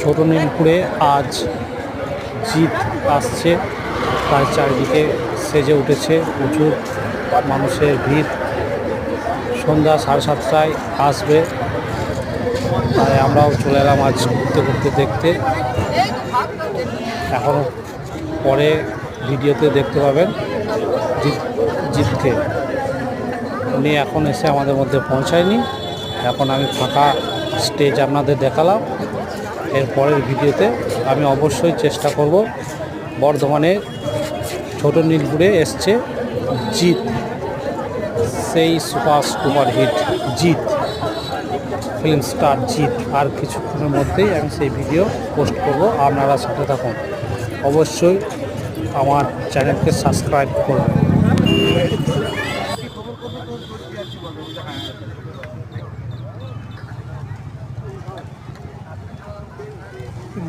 ছোট নীলপুরে আজ জিত আসছে। তার চারিদিকে সেজে উঠেছে প্রচুর মানুষের ভিড়। সন্ধ্যা সাড়ে সাতটায় আসবে। তাই আমরাও চলে এলাম আজ ঘুরতে ঘুরতে দেখতে। এখনও পরে ভিডিওতে দেখতে পাবেন জিত, জিতকে। উনি এখন এসে আমাদের মধ্যে পৌঁছায়নি। এখন আমি ফাঁকা স্টেজ আপনাদের দেখালাম। এর পরের ভিডিওতে আমি অবশ্যই চেষ্টা করব বর্ধমানে ছোট নীলপুরে এসছে জিত সেই super super hit Jeet film star Jeet আর কিছুক্ষণের মধ্যেই আমি সেই ভিডিও পোস্ট করব। আপনারা সাথে থাকুন। অবশ্যই আমার চ্যানেলকে সাবস্ক্রাইব করুন।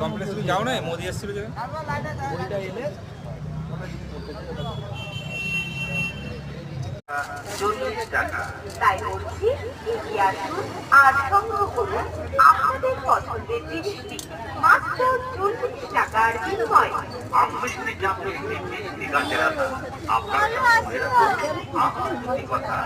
কমপ্লেক্স যাও না মোদি এসেছিল যে। চল্লিশ টাকা। তাই বলছি এগিয়ে আসুন আর সংগ্রহ করুন আপনাদের পছন্দের জিনিসটি। মাত্র চল্লিশ টাকার বিনিময়ে। আশা আপনার কথা